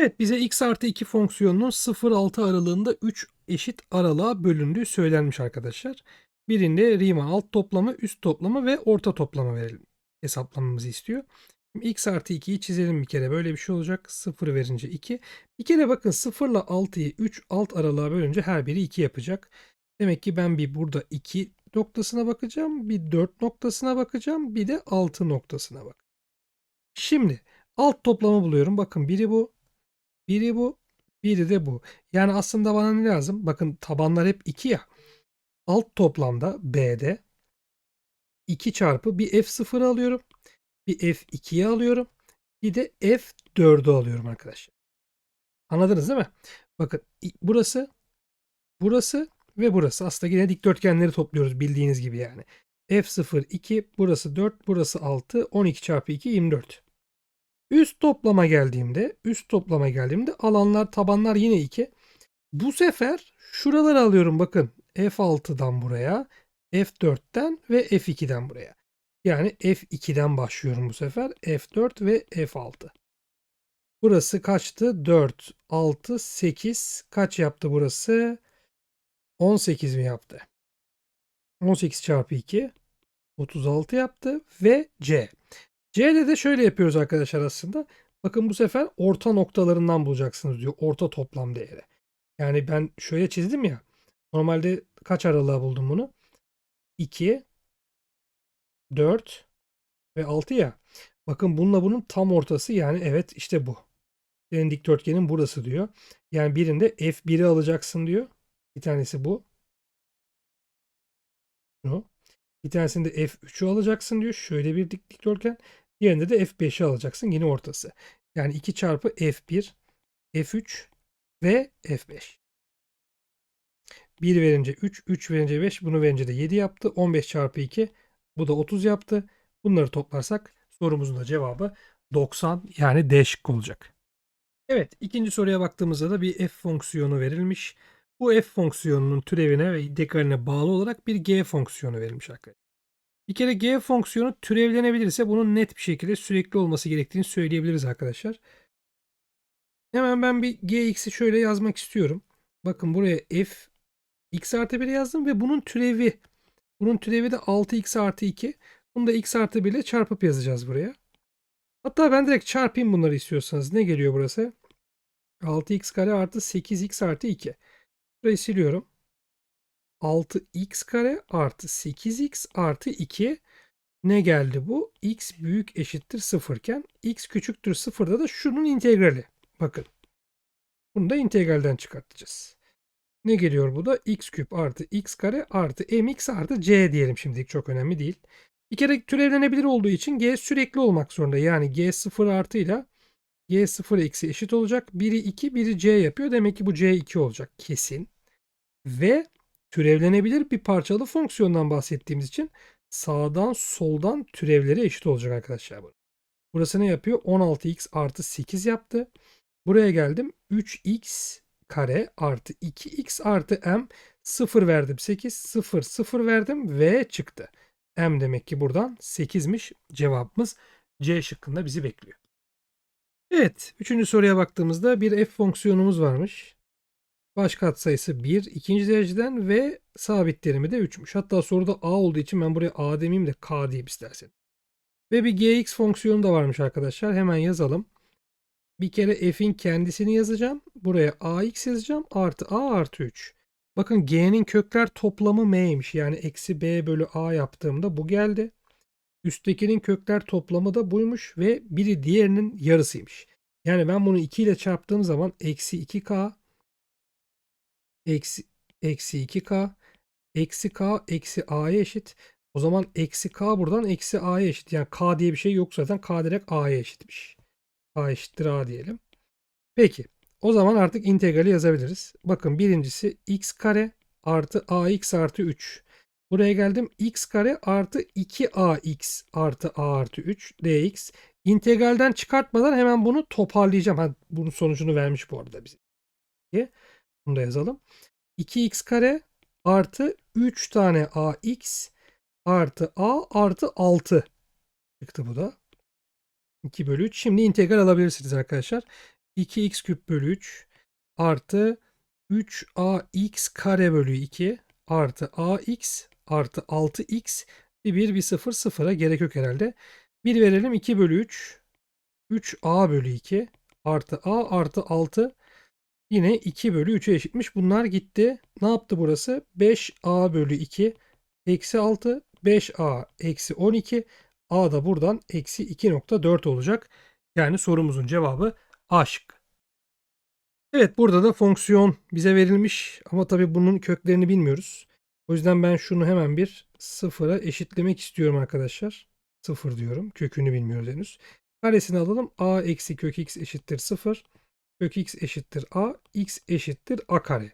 Evet bize x artı 2 fonksiyonunun 0-6 aralığında 3 eşit aralığa bölündüğü söylenmiş arkadaşlar. Birinde Riemann alt toplama, üst toplama ve orta toplama verelim. Hesaplamamızı istiyor. X artı 2'yi çizelim bir kere. Böyle bir şey olacak. 0 verince 2. Bir kere bakın 0 ile 6'yı 3 alt aralığa bölünce her biri 2 yapacak. Demek ki ben bir burada 2 noktasına bakacağım. Bir 4 noktasına bakacağım. Bir de 6 noktasına bak. Şimdi alt toplamı buluyorum. Bakın biri bu. Biri bu. Biri de bu. Yani aslında bana ne lazım? Bakın tabanlar hep 2 ya. Alt toplamda B'de 2 çarpı bir F0 alıyorum. Bir F2'yi alıyorum. Bir de F4'ü alıyorum arkadaşlar. Anladınız değil mi? Bakın burası, burası ve burası. Aslında yine dikdörtgenleri topluyoruz bildiğiniz gibi yani. F0 2, burası 4, burası 6, 12 çarpı 2 24. Üst toplama geldiğimde, üst toplama geldiğimde alanlar, tabanlar yine 2. Bu sefer şuraları alıyorum bakın. F6'dan buraya, F4'ten ve F2'den buraya. Yani F2'den başlıyorum bu sefer. F4 ve F6. Burası kaçtı? 4, 6, 8. Kaç yaptı burası? 18 mi yaptı? 18 çarpı 2. 36 yaptı ve C. C'de de şöyle yapıyoruz arkadaşlar aslında. Bakın bu sefer orta noktalarından bulacaksınız diyor. Orta toplam değeri. Yani ben şöyle çizdim ya. Normalde kaç aralığa buldum bunu? 2, 4 ve 6 ya. Bakın bununla bunun tam ortası yani evet işte bu. Senin dikdörtgenin burası diyor. Yani birinde F1'i alacaksın diyor. Bir tanesi bu. Şu. Bir tanesinde F3'ü alacaksın diyor. Şöyle bir dik dikdörtgen. Diğerinde de F5'i alacaksın. Yine ortası. Yani 2 çarpı F1, F3 ve F5. 1 verince 3, 3 verince 5, bunu verince de 7 yaptı. 15 çarpı 2, bu da 30 yaptı. Bunları toplarsak sorumuzun da cevabı 90 yani D şıkkı olacak. Evet ikinci soruya baktığımızda da bir f fonksiyonu verilmiş. Bu f fonksiyonunun türevine ve integraline bağlı olarak bir g fonksiyonu verilmiş arkadaşlar. Bir kere g fonksiyonu türevlenebilirse bunun net bir şekilde sürekli olması gerektiğini söyleyebiliriz arkadaşlar. Hemen ben bir gx'i şöyle yazmak istiyorum. Bakın buraya f x artı 1 yazdım ve bunun türevi. Bunun türevi de 6x artı 2. Bunu da x artı 1 ile çarpıp yazacağız buraya. Hatta ben direkt çarpayım bunları istiyorsanız. Ne geliyor burası? 6x kare artı 8x artı 2. Burayı siliyorum. 6x kare artı 8x artı 2 ne geldi bu? x büyük eşittir 0 iken x küçüktür 0'da da şunun integrali. Bakın. Bunu da integralden çıkartacağız. Ne geliyor bu da? x küp artı x kare artı mx artı c diyelim şimdilik çok önemli değil. Bir kere türevlenebilir olduğu için g sürekli olmak zorunda. Yani g 0 artıyla g 0 eksi eşit olacak. Biri 2 biri c yapıyor. Demek ki bu c 2 olacak kesin. Ve türevlenebilir bir parçalı fonksiyondan bahsettiğimiz için sağdan soldan türevleri eşit olacak arkadaşlar. bu. Burası ne yapıyor? 16x artı 8 yaptı. Buraya geldim. 3x kare artı 2x artı m 0 verdim 8 0 0 verdim v çıktı. M demek ki buradan 8'miş. Cevabımız C şıkkında bizi bekliyor. Evet. Üçüncü soruya baktığımızda bir f fonksiyonumuz varmış. Baş katsayısı 1 ikinci dereceden ve sabit terimi de 3'müş. Hatta soruda a olduğu için ben buraya a demeyeyim de k diyeyim istersen. Ve bir gx fonksiyonu da varmış arkadaşlar. Hemen yazalım. Bir kere f'in kendisini yazacağım. Buraya ax yazacağım. Artı a artı 3. Bakın g'nin kökler toplamı m'ymiş. Yani eksi b bölü a yaptığımda bu geldi. Üsttekinin kökler toplamı da buymuş ve biri diğerinin yarısıymış. Yani ben bunu 2 ile çarptığım zaman eksi 2k eksi, eksi 2k eksi k eksi a'ya eşit. O zaman eksi k buradan eksi a'ya eşit. Yani k diye bir şey yok zaten. k direkt a'ya eşitmiş. a eşittir a diyelim. Peki. O zaman artık integrali yazabiliriz. Bakın birincisi x kare artı ax artı 3. Buraya geldim. x kare artı 2ax artı a artı 3 dx. İntegralden çıkartmadan hemen bunu toparlayacağım. Ha, bunun sonucunu vermiş bu arada bize. Bunu da yazalım. 2x kare artı 3 tane ax artı a artı 6 çıktı bu da. 2 bölü 3. Şimdi integral alabilirsiniz arkadaşlar. 2x küp bölü 3 artı 3ax kare bölü 2 artı ax artı 6x bir 1 bir 0 sıfıra gerek yok herhalde. 1 verelim 2 bölü 3 3a bölü 2 artı a artı 6 yine 2 bölü 3'e eşitmiş. Bunlar gitti. Ne yaptı burası? 5a bölü 2 eksi 6 5a eksi 12 a da buradan eksi 2.4 olacak. Yani sorumuzun cevabı A şıkkı. Evet burada da fonksiyon bize verilmiş ama tabii bunun köklerini bilmiyoruz. O yüzden ben şunu hemen bir sıfıra eşitlemek istiyorum arkadaşlar. Sıfır diyorum. Kökünü bilmiyoruz henüz. Karesini alalım. a eksi kök x eşittir sıfır. Kök x eşittir a. x eşittir a kare.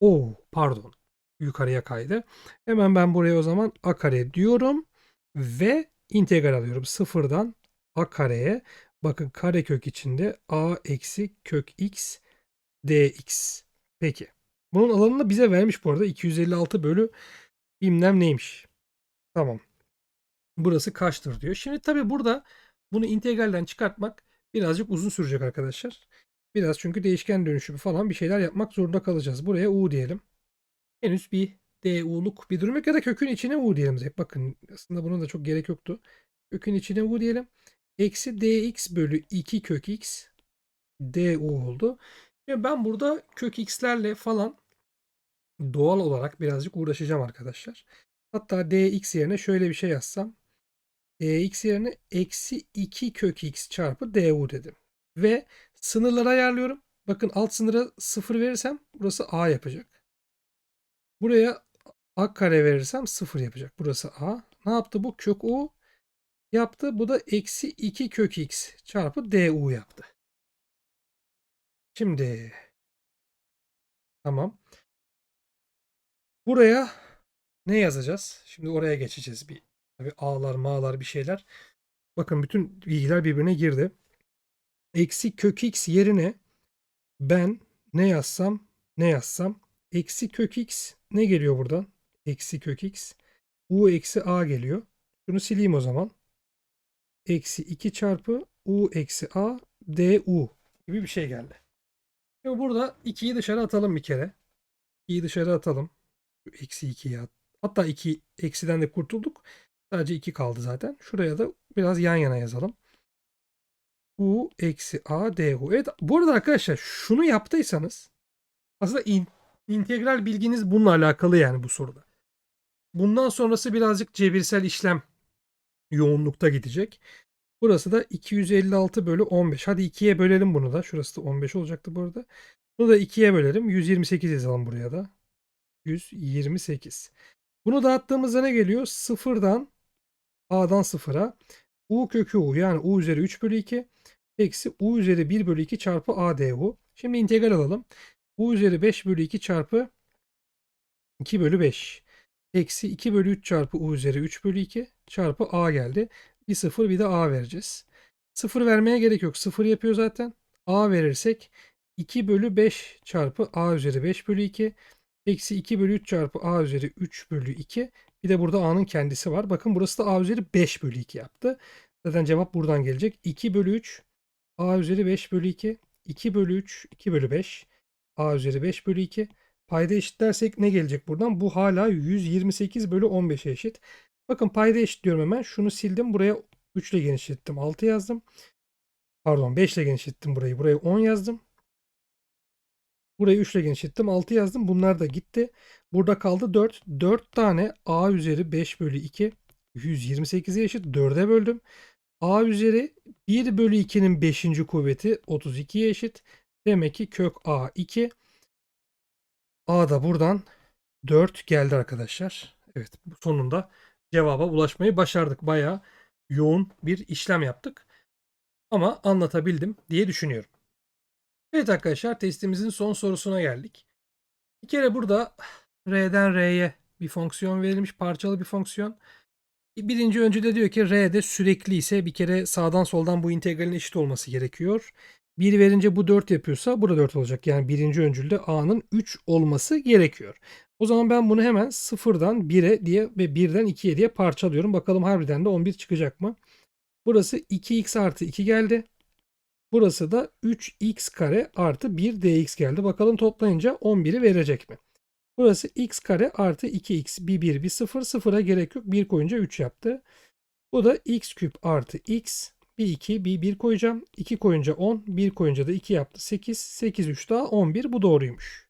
Oo pardon. Yukarıya kaydı. Hemen ben buraya o zaman a kare diyorum. Ve integral alıyorum. Sıfırdan a kareye. Bakın karekök içinde a eksi kök x dx. Peki. Bunun alanını da bize vermiş bu arada. 256 bölü bilmem neymiş. Tamam. Burası kaçtır diyor. Şimdi tabii burada bunu integralden çıkartmak birazcık uzun sürecek arkadaşlar. Biraz çünkü değişken dönüşümü falan bir şeyler yapmak zorunda kalacağız. Buraya u diyelim. Henüz bir du'luk bir durum yok ya da kökün içine u diyelim. direkt. Bakın aslında buna da çok gerek yoktu. Kökün içine u diyelim. Eksi dx bölü 2 kök x du oldu. Ve ben burada kök x'lerle falan doğal olarak birazcık uğraşacağım arkadaşlar. Hatta dx yerine şöyle bir şey yazsam. dx yerine eksi 2 kök x çarpı du dedim. Ve sınırları ayarlıyorum. Bakın alt sınıra 0 verirsem burası a yapacak. Buraya a kare verirsem 0 yapacak. Burası a. Ne yaptı bu? Kök u yaptı. Bu da eksi 2 kök x çarpı du yaptı. Şimdi tamam. Buraya ne yazacağız? Şimdi oraya geçeceğiz. Bir tabii a'lar, ma'lar bir şeyler. Bakın bütün bilgiler birbirine girdi. Eksi kök x yerine ben ne yazsam ne yazsam eksi kök x ne geliyor buradan? Eksi kök x u eksi a geliyor. Şunu sileyim o zaman. Eksi 2 çarpı u eksi a du gibi bir şey geldi. Şimdi burada 2'yi dışarı atalım bir kere. 2'yi dışarı atalım. Eksi 2'yi at. Hatta 2 eksiden de kurtulduk. Sadece 2 kaldı zaten. Şuraya da biraz yan yana yazalım. U eksi A du. Evet bu arada arkadaşlar şunu yaptıysanız aslında in, integral bilginiz bununla alakalı yani bu soruda. Bundan sonrası birazcık cebirsel işlem yoğunlukta gidecek. Burası da 256 bölü 15. Hadi 2'ye bölelim bunu da. Şurası da 15 olacaktı bu arada. Bunu da 2'ye bölelim. 128 yazalım buraya da. 128. Bunu dağıttığımızda ne geliyor? Sıfırdan A'dan sıfıra U kökü U yani U üzeri 3 bölü 2 eksi U üzeri 1 bölü 2 çarpı A du. Şimdi integral alalım. U üzeri 5 bölü 2 çarpı 2 bölü 5. Eksi 2 bölü 3 çarpı U üzeri 3 bölü 2 çarpı A geldi. Bir 0 bir de A vereceğiz. 0 vermeye gerek yok. 0 yapıyor zaten. A verirsek 2 bölü 5 çarpı A üzeri 5 bölü 2 eksi 2 bölü 3 çarpı A üzeri 3 bölü 2 bir de burada A'nın kendisi var. Bakın burası da A üzeri 5 bölü 2 yaptı. Zaten cevap buradan gelecek. 2 bölü 3 A üzeri 5 bölü 2 2 bölü 3 2 bölü 5 A üzeri 5 bölü 2 payda eşitlersek ne gelecek buradan? Bu hala 128 bölü 15'e eşit. Bakın payda eşitliyorum hemen. Şunu sildim. Buraya 3 ile genişlettim. 6 yazdım. Pardon 5 ile genişlettim burayı. Buraya 10 yazdım. Burayı 3 ile genişlettim. 6 yazdım. Bunlar da gitti. Burada kaldı 4. 4 tane a üzeri 5 bölü 2 128'e eşit. 4'e böldüm. A üzeri 1 bölü 2'nin 5. kuvveti 32'ye eşit. Demek ki kök a 2. a da buradan 4 geldi arkadaşlar. Evet sonunda cevaba ulaşmayı başardık. Bayağı yoğun bir işlem yaptık. Ama anlatabildim diye düşünüyorum. Evet arkadaşlar testimizin son sorusuna geldik. Bir kere burada R'den R'ye bir fonksiyon verilmiş. Parçalı bir fonksiyon. Birinci öncüde diyor ki R'de sürekli ise bir kere sağdan soldan bu integralin eşit olması gerekiyor. 1 verince bu 4 yapıyorsa burada 4 olacak. Yani birinci öncülde A'nın 3 olması gerekiyor. O zaman ben bunu hemen 0'dan 1'e diye ve 1'den 2'ye diye parçalıyorum. Bakalım harbiden de 11 çıkacak mı? Burası 2x artı 2 geldi. Burası da 3x kare artı 1 dx geldi. Bakalım toplayınca 11'i verecek mi? Burası x kare artı 2x bir 1 bir 0. Sıfıra gerek yok. 1 koyunca 3 yaptı. Bu da x küp artı x bir 2 bir 1 koyacağım. 2 koyunca 10. 1 koyunca da 2 yaptı. 8. 8 3 daha 11. Bu doğruymuş.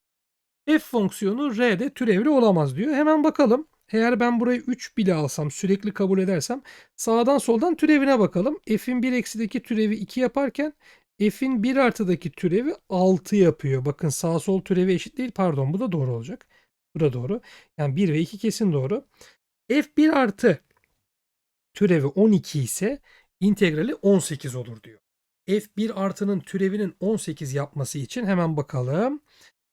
F fonksiyonu R'de türevli olamaz diyor. Hemen bakalım. Eğer ben burayı 3 bile alsam sürekli kabul edersem sağdan soldan türevine bakalım. F'in 1 eksideki türevi 2 yaparken F'in 1 artıdaki türevi 6 yapıyor. Bakın sağ sol türevi eşit değil. Pardon bu da doğru olacak. Bu da doğru. Yani 1 ve 2 kesin doğru. F1 artı türevi 12 ise integrali 18 olur diyor. F1 artının türevinin 18 yapması için hemen bakalım.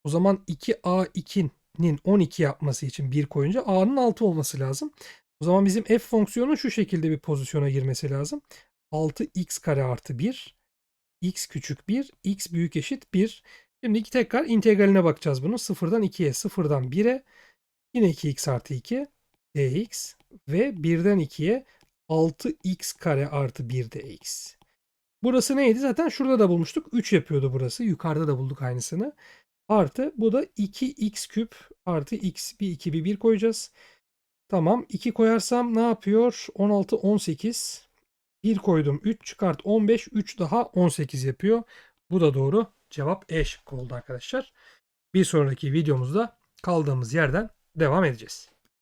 O zaman 2A2'nin 12 yapması için 1 koyunca A'nın 6 olması lazım. O zaman bizim F fonksiyonu şu şekilde bir pozisyona girmesi lazım. 6x kare artı 1 x küçük 1 x büyük eşit 1. Şimdi iki tekrar integraline bakacağız bunu. 0'dan 2'ye 0'dan 1'e yine 2x artı 2 dx ve 1'den 2'ye 6x kare artı 1 dx. Burası neydi? Zaten şurada da bulmuştuk. 3 yapıyordu burası. Yukarıda da bulduk aynısını. Artı bu da 2x küp artı x bir 2 bir 1 koyacağız. Tamam 2 koyarsam ne yapıyor? 16 18. 1 koydum 3 çıkart 15 3 daha 18 yapıyor. Bu da doğru. Cevap E şıkkı oldu arkadaşlar. Bir sonraki videomuzda kaldığımız yerden devam edeceğiz.